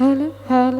hello, hello.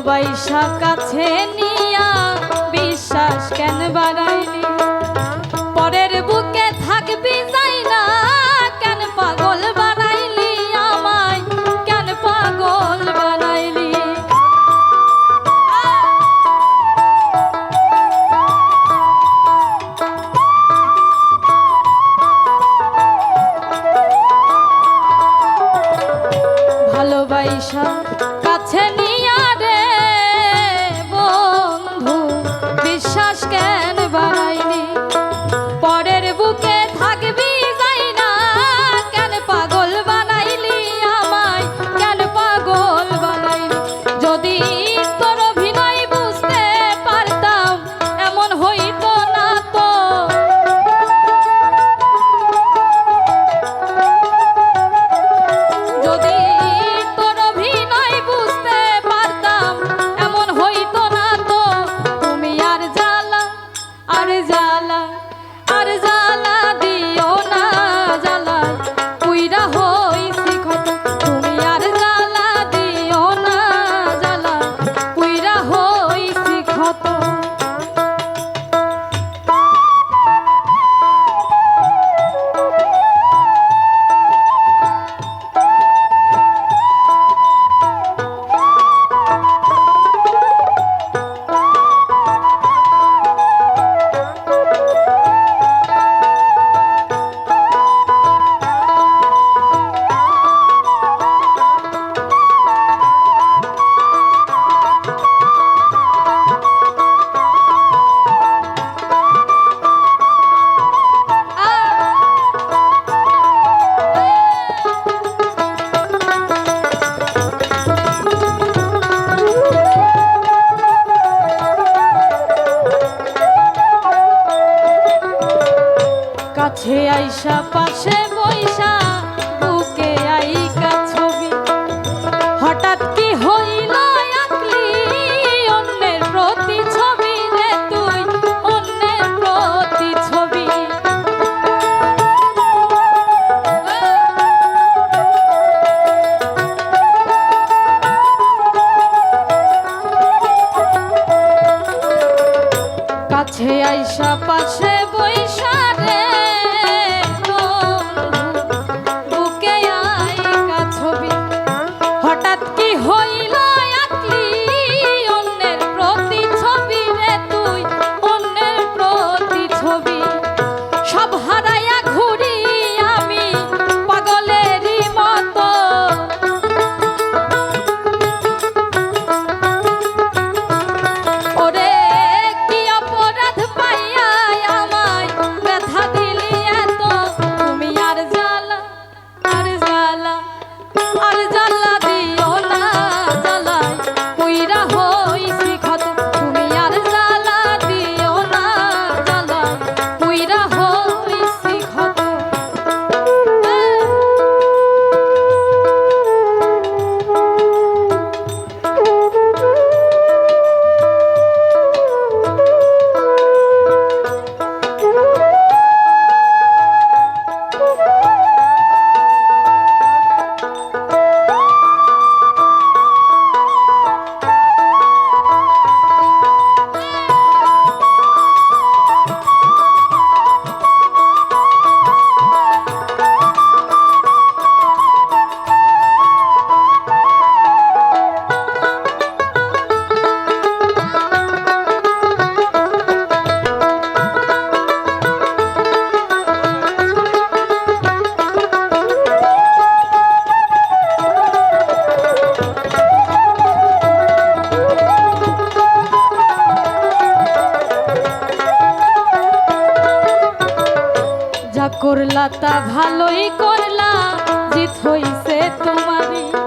ভালোবাসা কাছে নিয়া বিশ্বাস কেন বার আর করলা তা ভালোই করলা জিত হইছে তোমারই।